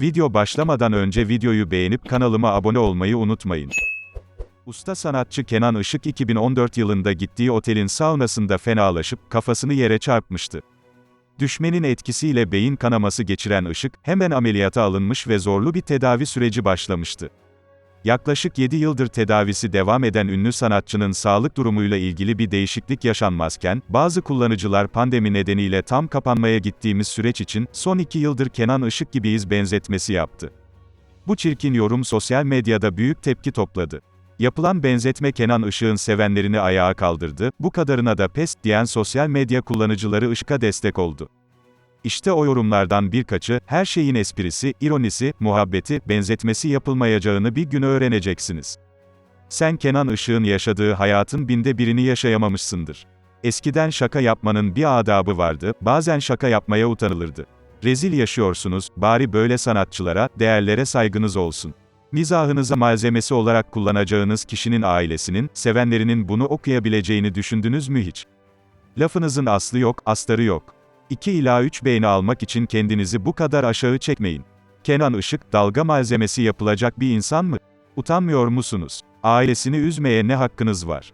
Video başlamadan önce videoyu beğenip kanalıma abone olmayı unutmayın. Usta sanatçı Kenan Işık 2014 yılında gittiği otelin saunasında fenalaşıp kafasını yere çarpmıştı. Düşmenin etkisiyle beyin kanaması geçiren Işık, hemen ameliyata alınmış ve zorlu bir tedavi süreci başlamıştı. Yaklaşık 7 yıldır tedavisi devam eden ünlü sanatçının sağlık durumuyla ilgili bir değişiklik yaşanmazken, bazı kullanıcılar pandemi nedeniyle tam kapanmaya gittiğimiz süreç için, son 2 yıldır Kenan Işık gibiyiz benzetmesi yaptı. Bu çirkin yorum sosyal medyada büyük tepki topladı. Yapılan benzetme Kenan Işık'ın sevenlerini ayağa kaldırdı, bu kadarına da pes diyen sosyal medya kullanıcıları Işık'a destek oldu. İşte o yorumlardan birkaçı, her şeyin esprisi, ironisi, muhabbeti, benzetmesi yapılmayacağını bir gün öğreneceksiniz. Sen Kenan Işık'ın yaşadığı hayatın binde birini yaşayamamışsındır. Eskiden şaka yapmanın bir adabı vardı, bazen şaka yapmaya utanılırdı. Rezil yaşıyorsunuz, bari böyle sanatçılara, değerlere saygınız olsun. Mizahınıza malzemesi olarak kullanacağınız kişinin ailesinin, sevenlerinin bunu okuyabileceğini düşündünüz mü hiç? Lafınızın aslı yok, astarı yok. 2 ila 3 beğeni almak için kendinizi bu kadar aşağı çekmeyin. Kenan Işık, dalga malzemesi yapılacak bir insan mı? Utanmıyor musunuz? Ailesini üzmeye ne hakkınız var?